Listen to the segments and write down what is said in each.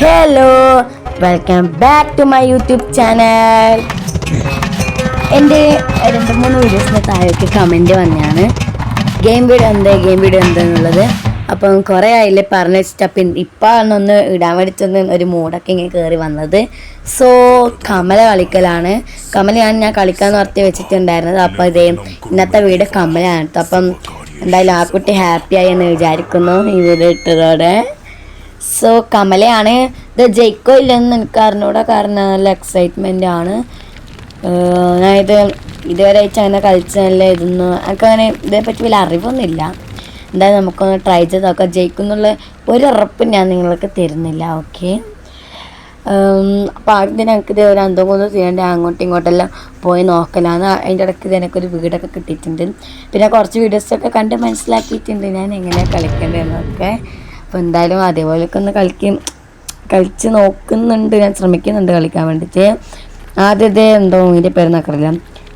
Hello welcome back to my YouTube channel എന്റെ രണ്ട് മൂന്ന് വീഡിയോസിന് താഴേക്ക് കമന്റ് വന്നതാണ്. ഗെയിം വീഡിയോ എന്താ ഗെയിം വീഡിയോ എന്താന്നുള്ളത് അപ്പം കുറേ ആയില്ലേ പറഞ്ഞ വെച്ചിട്ട് അപ്പം ഇപ്പം ഒന്ന് ഇടാൻ വേണ്ടിയിട്ടൊന്ന് ഒരു മൂടൊക്കെ ഇങ്ങനെ കയറി വന്നത്. സോ കമല കളിക്കലാണ്. കമലയാണ് ഞാൻ കളിക്കാൻ നിർത്തി വെച്ചിട്ടുണ്ടായിരുന്നത്. അപ്പോൾ ഇതേ ഇന്നത്തെ വീഡിയോ കമലയാണ് കേട്ടോ. അപ്പം എന്തായാലും ആ കുട്ടി ഹാപ്പിയായി എന്ന് വിചാരിക്കുന്നു ഈ വീഡിയോ ഇട്ടതോടെ. സോ കമലയാണ്. ഇത് ജയിക്കോ ഇല്ലെന്ന് എനിക്ക് അറിഞ്ഞൂടെ കാരണം നല്ല എക്സൈറ്റ്മെന്റ് ആണ്. ഞാൻ ഞാനിത് ഇതുവരെ ആയിട്ട് അങ്ങനെ കളിച്ചല്ല ഇതൊന്നും എനിക്ക് അങ്ങനെ ഇതിനെപ്പറ്റി വലിയ അറിവൊന്നുമില്ല. എന്തായാലും നമുക്കൊന്ന് ട്രൈ ചെയ്ത് നോക്കാം. ജയിക്കുന്നുള്ള ഒരു ഉറപ്പ് ഞാൻ നിങ്ങൾക്ക് തരുന്നില്ല. ഓക്കെ അപ്പോൾ ആദ്യം ഞങ്ങൾക്ക് ഇത് ഒരു അന്തോ കൊന്നും ചെയ്യേണ്ട അങ്ങോട്ടും ഇങ്ങോട്ടെല്ലാം പോയി നോക്കലാന്ന്. അതിന്റെ ഇടയ്ക്ക് ഇത് എനിക്കൊരു വീടൊക്കെ കിട്ടിയിട്ടുണ്ട്. പിന്നെ കുറച്ച് വീഡിയോസൊക്കെ കണ്ട് മനസ്സിലാക്കിയിട്ടുണ്ട് ഞാൻ എങ്ങനെയാണ് കളിക്കേണ്ടതെന്നൊക്കെ. അപ്പോൾ എന്തായാലും അതേപോലെയൊക്കെ ഒന്ന് കളിക്കും. കളിച്ച് നോക്കുന്നുണ്ട്. ഞാൻ ശ്രമിക്കുന്നുണ്ട് കളിക്കാൻ വേണ്ടിയിട്ട് ആദ്യത്തെ എന്തോ ഇതിന്റെ പേര് അറിയില്ല.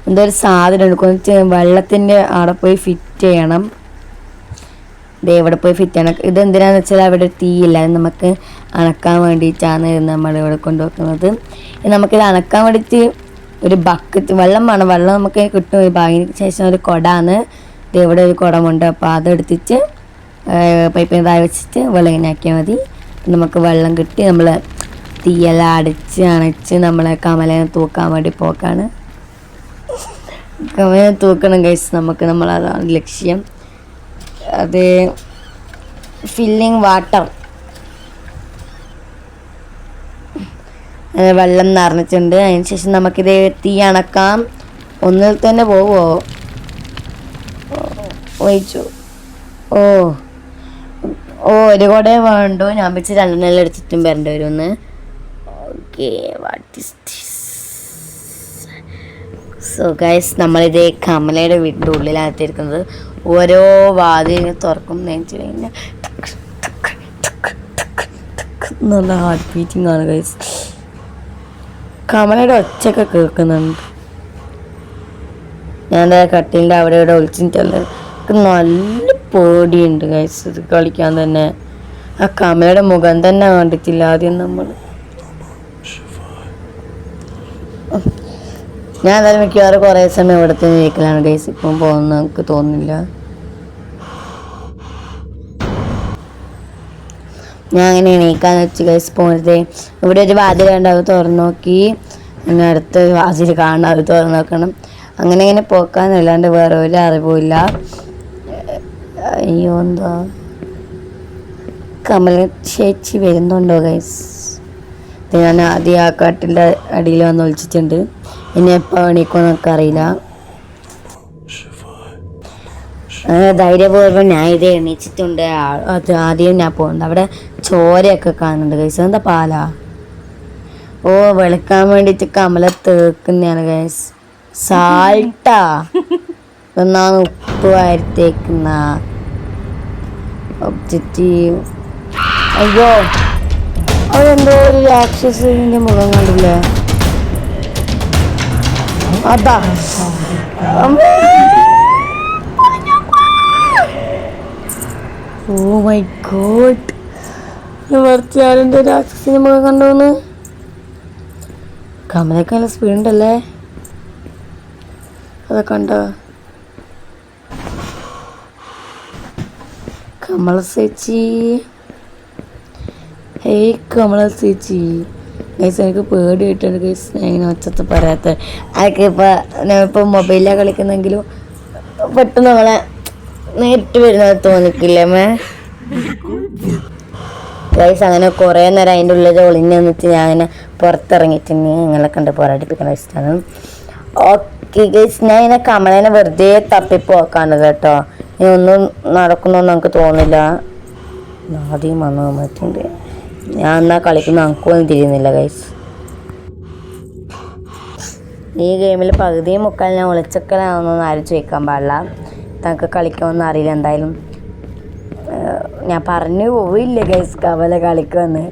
എന്തോ ഒരു സാധനം എടുക്കും വെള്ളത്തിന്റെ അവിടെ പോയി ഫിറ്റ് ചെയ്യണം. ദേ ഇവിടെ പോയി ഫിറ്റ് ചെയ്യണം. ഇത് എന്തിനാന്ന് വെച്ചാൽ അവിടെ തീയില്ല. നമുക്ക് അണക്കാൻ വേണ്ടിയിട്ടാണ് നമ്മൾ ഇവിടെ കൊണ്ടുവെക്കുന്നത്. നമുക്കിത് അണക്കാൻ വേണ്ടിയിട്ട് ഒരു ബക്കറ്റ് വെള്ളം വേണം. വെള്ളം നമുക്ക് കിട്ടും. അതിന് ശേഷം ഒരു കുടമാണ് ഇവിടെ ഒരു കുടമുണ്ട്. അപ്പോൾ അതെടുത്തിട്ട് പൈപ്പിന് താഴെ വെച്ചിട്ട് വെള്ളം ഇങ്ങനെ ആക്കിയാൽ മതി. നമുക്ക് വെള്ളം കിട്ടി നമ്മൾ തീയെല്ലാം അടിച്ച് അണച്ച് നമ്മളെ കമലേനെ തൂക്കാൻ വേണ്ടി പോക്കാണ്. കമലെ തൂക്കണം കഴിച്ച് നമുക്ക് നമ്മളതാണ് ലക്ഷ്യം. അത് ഫില്ലിങ് വാട്ടർ വെള്ളം നിറഞ്ഞിട്ടുണ്ട്. അതിന് ശേഷം നമുക്കിത് തീ അണക്കാം. ഒന്നിൽ തന്നെ പോവോ? ഒഴിച്ചു. ഓ. ഓ ഒരു കൂടെ വേണ്ടോ. ഞാൻ വെച്ച് രണ്ടെണ്ണം എടുത്തിട്ടും വരേണ്ടി വരും വാട്ട് ദിസ് സോ ഗൈസ് നമ്മളിത് കമലയുടെ വീടിന്റെ ഉള്ളിലാകത്തിരിക്കുന്നത്. ഓരോ വാതിൽ തുറക്കും. വെച്ച് കഴിഞ്ഞാൽ നല്ല ഹാർട്ട് ബീറ്റിംഗ് ആണ് ഗൈസ് കമലയുടെ ഒച്ചയൊക്കെ കേൾക്കുന്നുണ്ട്. ഞാൻ കട്ടിലിന്റെ അവിടെ ഇവിടെ ഒളിച്ചിട്ടല്ല. നല്ല പേടിയുണ്ട് ഗൈസ് ഇത് കളിക്കാൻ തന്നെ. ആ കമലയുടെ മുഖം തന്നെ കണ്ടിട്ടില്ല ആദ്യം നമ്മൾ. ഞാൻ എന്തായാലും മിക്കവാറും കുറേ സമയം ഇവിടെ തന്നെ ഗൈസ് ഇപ്പം പോകുന്ന എനിക്ക് തോന്നുന്നില്ല. ഞാൻ അങ്ങനെ എണീക്കാന്ന് വെച്ച് ഗൈസ് പോകരുത് ഇവിടെ ഒരു വാതിൽ കണ്ടത് തുറന്നു നോക്കി. അങ്ങനെ അടുത്ത വാതിൽ കാണാതെ തുറന്നു നോക്കണം. അങ്ങനെ ഇങ്ങനെ പോക്കാന്നല്ലാണ്ട് വേറെ ഒരു അറിവുമില്ല അയ്യോ എന്താ കമല ചേച്ചി വരുന്നുണ്ടോ ഗൈസ് ഇത് ഞാൻ ആദ്യം ആ കാട്ടിന്റെ അടിയിൽ വന്ന് ഒളിച്ചിട്ടുണ്ട്. ഇനി എപ്പോൾ എണീക്കുമെന്നൊക്കെ അറിയില്ല. അങ്ങനെ ധൈര്യപൂർവം ഞാൻ ഇത് എണീച്ചിട്ടുണ്ട്. അത് ആദ്യം ഞാൻ പോകുന്നുണ്ട് അവിടെ ചോരയൊക്കെ കാണുന്നുണ്ട് ഗൈസ് എന്താ പാലാ? ഓ വെളുക്കാൻ വേണ്ടിയിട്ട് കമല തേക്കുന്നതാണ് ഗൈസ് സാൾട്ടാ ഒന്നാണ് ഉപ്പ് വാരിത്തേക്കുന്ന ഒബ്ജക്റ്റീവ് അയ്യോ. അതെന്തോ ഒരു രാക്ഷസിന്റെ മുഖം കണ്ടില്ലേ? അതാ. ഓ മൈ ഗോഡ് വർത്തിയാലിന്റെ രാക്ഷസിന്റെ മുഖം കണ്ടോന്ന്? കമലൊക്കെ നല്ല സ്പീഡ് ഉണ്ടല്ലേ? അതൊക്കെ കണ്ടോ? കമല ചേച്ചി. ഹേയ് കമല ചേച്ചി. ഗൈസ് എനിക്ക് പേടിയായിട്ടാണ് ഗൈസ് ഞാൻ ഇങ്ങനെ ഒച്ചത്ത് പറയാത്ത. അതൊക്കെ ഇപ്പം ഞാൻ ഇപ്പം മൊബൈലിലാണ് കളിക്കുന്നെങ്കിലും പെട്ടെന്ന് നമ്മളെ നേരിട്ട് വരുന്നത് തോന്നിക്കില്ലേ മേ? ഗൈസ് അങ്ങനെ കുറേ നേരം അതിന്റെ ഉള്ളിൽ ഒളിഞ്ഞു നിന്നിട്ട് ഞാൻ അങ്ങനെ പുറത്തിറങ്ങിയിട്ട് നിങ്ങളെ കണ്ട് പോരാടിപ്പിക്കണ ഇഷ്ടമാണ് ഓക്കെ ഗൈസ് ഞാൻ ഇങ്ങനെ കമലേനെ വെറുതെ തപ്പിപ്പോക്കാണ് കേട്ടോ. ഇനി ഒന്നും നടക്കുന്നൊന്നും എനിക്ക് തോന്നില്ല. ആദ്യം വന്നു മറ്റുണ്ട് ഞാൻ എന്നാ കളിക്കുന്ന എനിക്കൊന്നും തിരിയുന്നില്ല ഗൈസ് ഈ ഗെയിമിൽ പകുതിയും മുക്കാൽ ഞാൻ ഒളിച്ചക്കലാണെന്നൊന്നും ആരും ചോദിക്കാൻ പാടില്ല. തനിക്ക് കളിക്കുമെന്ന് അറിയില്ല എന്തായാലും. ഞാൻ പറഞ്ഞു പോവില്ല ഗൈസ് കവല കളിക്കുമെന്ന്.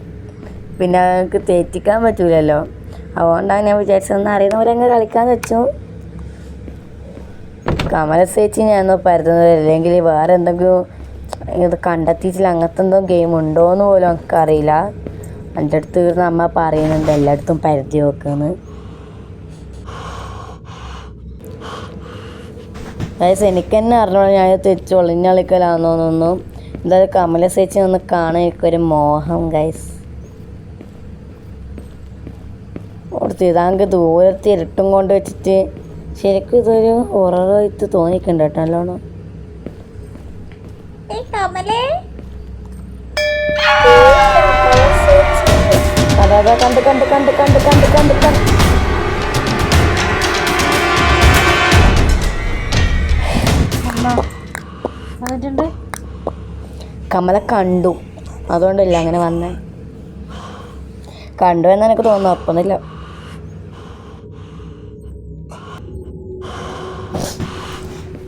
പിന്നെ എനിക്ക് തെറ്റിക്കാൻ പറ്റൂലല്ലോ. അതുകൊണ്ടാണ് ഞാൻ വിചാരിച്ചതെന്ന് അറിയുന്നവരങ്ങ് കളിക്കാൻ വെച്ചു. കമല ചേച്ചി ഞാനൊന്നും പരത്തുന്നത് അല്ലെങ്കിൽ വേറെ എന്തെങ്കിലും ഇത് കണ്ടെത്തിയിട്ടില്ല അങ്ങനത്തെ എന്തോ ഗെയിം ഉണ്ടോ എന്ന് പോലും എനിക്കറിയില്ല. എന്റെ അടുത്ത് അമ്മ പറയുന്നുണ്ട് എല്ലായിടത്തും പരത്തി നോക്കുന്നു അതായത് എനിക്ക് തന്നെ അറിഞ്ഞോളൂ ഞാൻ തെച്ച് ഒളിഞ്ഞളിക്കലാന്നോന്നൊന്നും എന്തായാലും കമല ചേച്ചി ഒന്ന് കാണാൻ എനിക്കൊരു മോഹം ഗൈസ് കൊടുത്ത് ഇതാങ്ക് ദൂരത്ത് കൊണ്ട് വെച്ചിട്ട് ശരിക്കും ഇതൊരു ഹൊററായിട്ട് തോന്നിക്കുന്നുണ്ട് കേട്ടോ നല്ലോണം. അതാ അതാ കണ്ട് കണ്ട് കണ്ട് കണ്ട് കണ്ട് കണ്ട് കണ്ട്. വന്നിട്ടുണ്ട്? കമല കണ്ടു. അതുകൊണ്ടല്ല അങ്ങനെ വന്നേ. കണ്ടു എന്നെനിക്ക് തോന്നുന്നു ഒപ്പന്നില്ല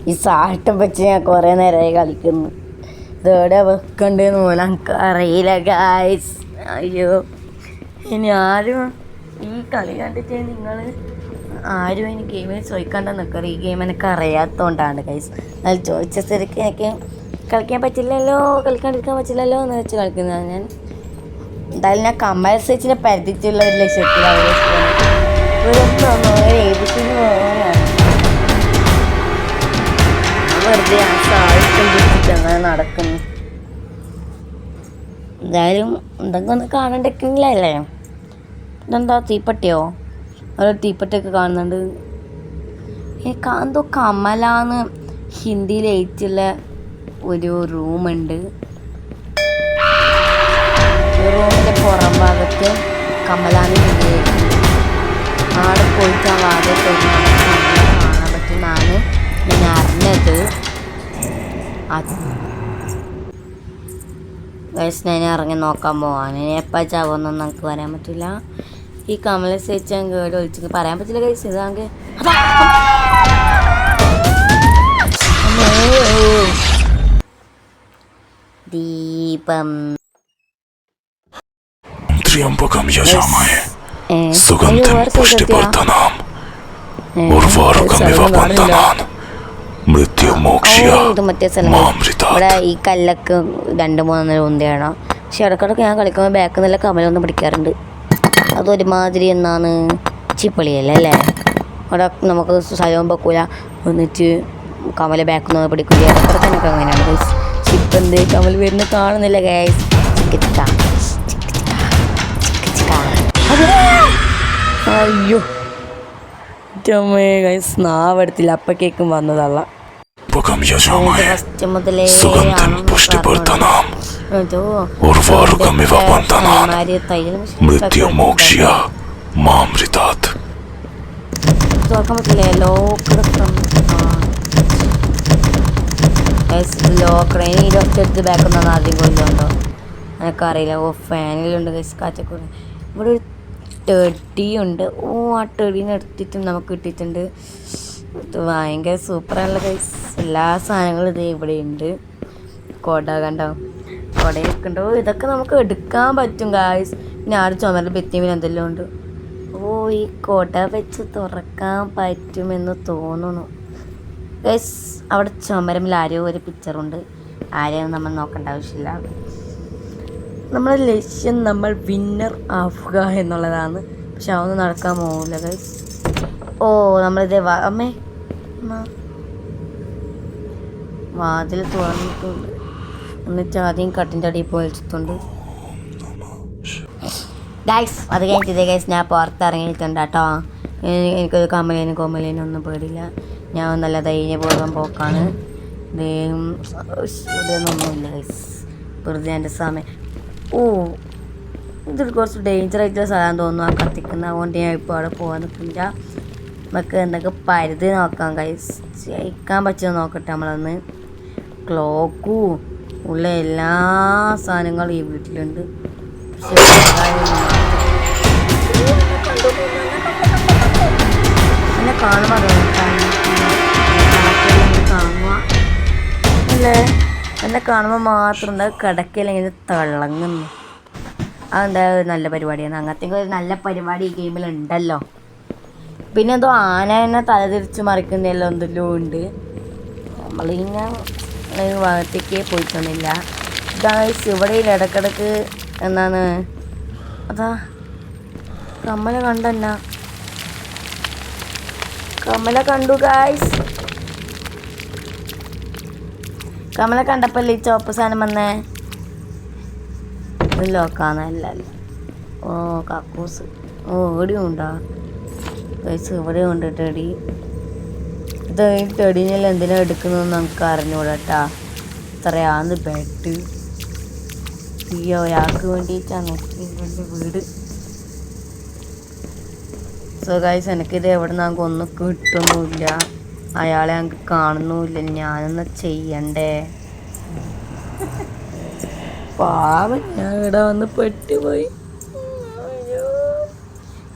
ഈ സാട്ടം വെച്ച് ഞാൻ കുറേ നേരമായി കളിക്കുന്നു. ഇതോടെ വെക്കണ്ടെന്ന് പോലെ എനിക്ക് അറിയില്ല ഗായ്സ് അയ്യോ. ഇനി ആരും ഈ കളി കണ്ടിട്ട് നിങ്ങൾ ആരും ഇനി ഗെയിമിൽ ചോദിക്കാണ്ട് നിൽക്കറി ഈ ഗെയിം എനിക്ക് അറിയാത്തതുകൊണ്ടാണ് ഗൈസ് എന്നാൽ ചോദിച്ച സ്ഥിതിക്ക് എനിക്ക് കളിക്കാൻ പറ്റില്ലല്ലോ കളിക്കാണ്ടിരിക്കാൻ പറ്റില്ലല്ലോ എന്ന് വെച്ച് കളിക്കുന്നതാണ് ഞാൻ. എന്തായാലും ഞാൻ കമൽ സച്ചിനെ പരിധിച്ചുള്ള ഒരു ലക്ഷ്യത്തിലാണ് പോകാനാണ് വെറുതെ ആ സാഹിത്യം പിടിച്ചിട്ട് അങ്ങനെ നടക്കുന്നു എന്തായാലും എന്തെങ്കിലും ഒന്ന് കാണണ്ടെങ്കിലല്ലേ? ഇതെന്താ തീപ്പട്ടിയോ? ഓരോ തീപ്പട്ടിയൊക്കെ കാണുന്നുണ്ട്. എന്തോ കമലാന്ന് ഹിന്ദിയിൽ എഴുത്തുള്ള ഒരു റൂമുണ്ട്. റൂമിന്റെ പുറം ഭാഗത്ത് കമലാന്ന് ഹിന്ദി ആടെ പോയിട്ട് ആ വാതിൽ കാണാൻ പറ്റുന്നതാണ്. ഞാൻ അറിഞ്ഞത് അത് ഗൈസ് ഞാൻ ഇറങ്ങി നോക്കാൻ പോവാണ് ഇനി എപ്പോൾ ചാവുമെന്നൊന്നും നമുക്ക് പറയാൻ പറ്റില്ല ഈ കമല ചേച്ചി ഞാൻ കേട് വിളിച്ചു പറയാൻ പറ്റില്ല ഗൈസ് ഇതാങ്ക് ദീപം त्र्यंबकम यजामहे ഏ, അയ്യോ, सुगंधिम വേറെ സ്ഥലത്തെത്തിയാ? पुष्टिवर्धनाम ഏ, उर्वारुकमिव സ്ഥലം ഇവിടെ ഈ കല്ലൊക്കെ രണ്ട് മൂന്ന് ഉന്തയാണ് പക്ഷെ ഇടക്കിടക്ക് ഞാൻ കളിക്കുമ്പോൾ ബാക്ക് നല്ല കമലൊന്നും പിടിക്കാറുണ്ട്. അതൊരുമാതിരി എന്നാണ് ചിപ്പളിയല്ലേ അല്ലേ? അവിടെ നമുക്ക് സ്ഥലവും വെക്കൂല. എന്നിട്ട് കമല ബാക്ക് നിന്ന് പിടിക്കില്ല ഇടക്കിടക്ക് എനിക്ക് അങ്ങനെയാണ് ഗൈസ് ചിപ്പ് എന്ത് കമൽ വരുന്ന കാണുന്നില്ല ഗൈസ് ചിക്ക ചിക്ക ചിക്ക എന്റെ ഗൈസ് നാവെടുത്തില്ല. അപ്പക്കേക്കും വന്നതല്ല. ഇരുപത്തെടുത്ത് ബാക്ക് ആദ്യം കൊല്ലുണ്ടോ എനക്കറിയില്ല ഓ ഫാനിലുണ്ട് ഗൈസ് കാറ്റക്കൂടെ ഇവിടെ ഒരു ടെടി ഉണ്ട്. ഓ ആ ടെടീനെ എടുത്തിട്ടും നമുക്ക് കിട്ടിയിട്ടുണ്ട്. ഇത് ഭയങ്കര സൂപ്പറാണല്ലോ ഗൈസ് എല്ലാ സാധനങ്ങളും ഇത് ഇവിടെ ഉണ്ട്. കൊട കണ്ടോ? കൊടയൊക്കെ ഉണ്ടോ. ഇതൊക്കെ നമുക്ക് എടുക്കാൻ പറ്റും ഗായ്സ് പിന്നെ ആരും ചുമരിൽ ഭിത്തിമിൽ എന്തെല്ലാം ഉണ്ട്. ഓ ഈ കൊട വെച്ച് തുറക്കാൻ പറ്റുമെന്ന് തോന്നുന്നു. ഗൈസ് അവിടെ ചുമരമിൽ ആരോ ഒരു പിക്ചറുണ്ട് ആരെയും നമ്മൾ നോക്കേണ്ട ആവശ്യമില്ല. നമ്മുടെ ലക്ഷ്യം നമ്മൾ വിന്നർ ആവുക എന്നുള്ളതാണ് പക്ഷെ അതൊന്നും നടക്കാൻ ഗൈസ് ഓ നമ്മളിത് അമ്മേ വാതിൽ തുറന്നിട്ടുണ്ട് എന്നിട്ട് ആദ്യം കട്ടിന്റെ അടിയിൽ പൊളിച്ചിട്ടുണ്ട് ഗൈസ് അത് കഴിഞ്ഞിട്ട് ഇതേ ഗൈസ് ഞാൻ പുറത്തിറങ്ങിയിട്ടുണ്ട് കേട്ടോ എനി- എനിക്കൊരു കമലേനും കോമലേനും ഒന്നും പേടില്ല ഞാൻ നല്ല ധൈര്യപൂർവം പോക്കാണ് ഇതൊന്നും ഇതൊന്നുമില്ല ഗൈസ് വെറുതെ എന്റെ സമയം ഓ ഇതൊരു കുറച്ച് ഡേഞ്ചർ ആയിട്ടുള്ള സാധനം തോന്നുന്നു. ആ കത്തിക്കുന്ന അതുകൊണ്ട് ഞാൻ ഇപ്പോൾ അവിടെ പോകാൻ നിൽക്കില്ല നമുക്ക് എന്തൊക്കെ പരിധി നോക്കാം കൈസ് ജയിക്കാൻ പറ്റുമോ നോക്കട്ടെ നമ്മളന്ന്. ക്ലോക്കു ഉള്ള എല്ലാ സാധനങ്ങളും ഈ വീട്ടിലുണ്ട്. പക്ഷേ എന്നെ കാണുമ്പോൾ എന്നെ കാണുമ്പോൾ മാത്രം എന്താ കിടക്കയിൽ ഇങ്ങനെ തിളങ്ങുന്നു. അതെന്താ നല്ല പരിപാടിയാണ്. അങ്ങനത്തെ ഒരു നല്ല പരിപാടി ഈ ഗെയിമിൽ ഉണ്ടല്ലോ. പിന്നെ എന്തോ ആന തന്നെ തലതിരിച്ച് മറിക്കുന്നതെല്ലാം എന്തെല്ലോ ഉണ്ട്. നമ്മളിങ്ങനെ ഭാഗത്തേക്ക് പോയിട്ടൊന്നുമില്ല. ഇതാണ് ഇവിടെ ഇടക്കിടക്ക് എന്താണ്? അതാ കമ്മല കണ്ടെന്നാ കമല കണ്ടു ഗായ്സ്. കമല കണ്ടപ്പല്ലേ ഈ ചോപ്പ് സാധനം വന്നേ? ഒരു ലോക്കാന്നല്ല ഓ കക്കൂസ്. ഓ ഇവിടെയും ഉണ്ടോ? ഗൈസ് ഇവിടെ ഉണ്ട് ടെടി ഇത് ഈ ടെടിനെല്ലാം എന്തിനാ എടുക്കുന്നതെന്ന് നമുക്ക് അറിഞ്ഞൂടാട്ടാ ഇത്രയാന്ന് ബെഡ് ഈ ഒരാൾക്ക് വേണ്ടിയിട്ടാണ് എന്റെ വീട്. സോ ഗൈസ് എനിക്കിത് എവിടെ നിന്ന് ഒന്നും കിട്ടുന്നുമില്ല. അയാളെ ഞങ്ങൾക്ക് കാണുന്നുമില്ല. ഞാനൊന്ന് ചെയ്യണ്ടേ? പാവം ഞാൻ ഇവിടെ വന്ന് പെട്ടുപോയി.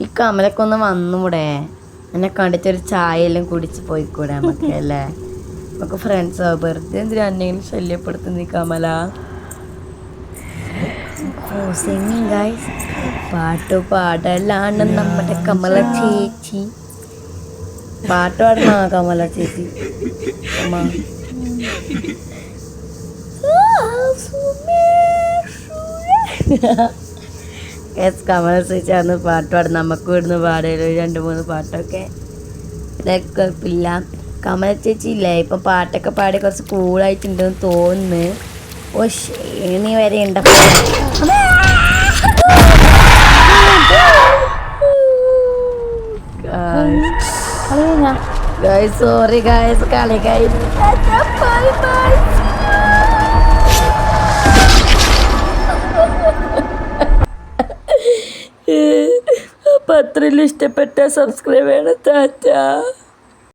ഈ കമലൊക്കെ ഒന്ന് വന്നൂടെ എന്നെ കണ്ടിട്ടൊരു ചായ എല്ലാം കുടിച്ച് പോയിക്കൂടെ നമുക്ക് അല്ലേ? നമുക്ക് ഫ്രണ്ട്സ് വെറുതെ എന്തിനാ എന്നെങ്കിലും ശല്യപ്പെടുത്തുന്ന ഈ കമല? സിംഗിങ് ഗൈസ് പാട്ട് പാടലാണ് നമ്മുടെ കമല ചേച്ചി. പാട്ട് പാടണ കമല ചേച്ചി. അമ്മ. യെസ് കമല ചേച്ചി അന്ന് പാട്ട് പാടും നമുക്ക് ഇവിടുന്ന് പാടിയൊരു രണ്ട് മൂന്ന് പാട്ടൊക്കെ. ഇതൊക്കെ കുഴപ്പമില്ല. കമല ചേച്ചി ഇല്ലേ? ഇപ്പം പാട്ടൊക്കെ പാടി കുറച്ച് കൂളായിട്ടുണ്ടെന്ന് തോന്നുന്നു. ഓ ശേണി വരെ ഉണ്ടപ്പോൾ ഗൈസ് സോറി ഗായ്സ് കളി കഴിഞ്ഞു പത്രത്തിൽ ഇഷ്ടപ്പെട്ട സബ്സ്ക്രൈബ് ചെയ്യണം ടാറ്റ.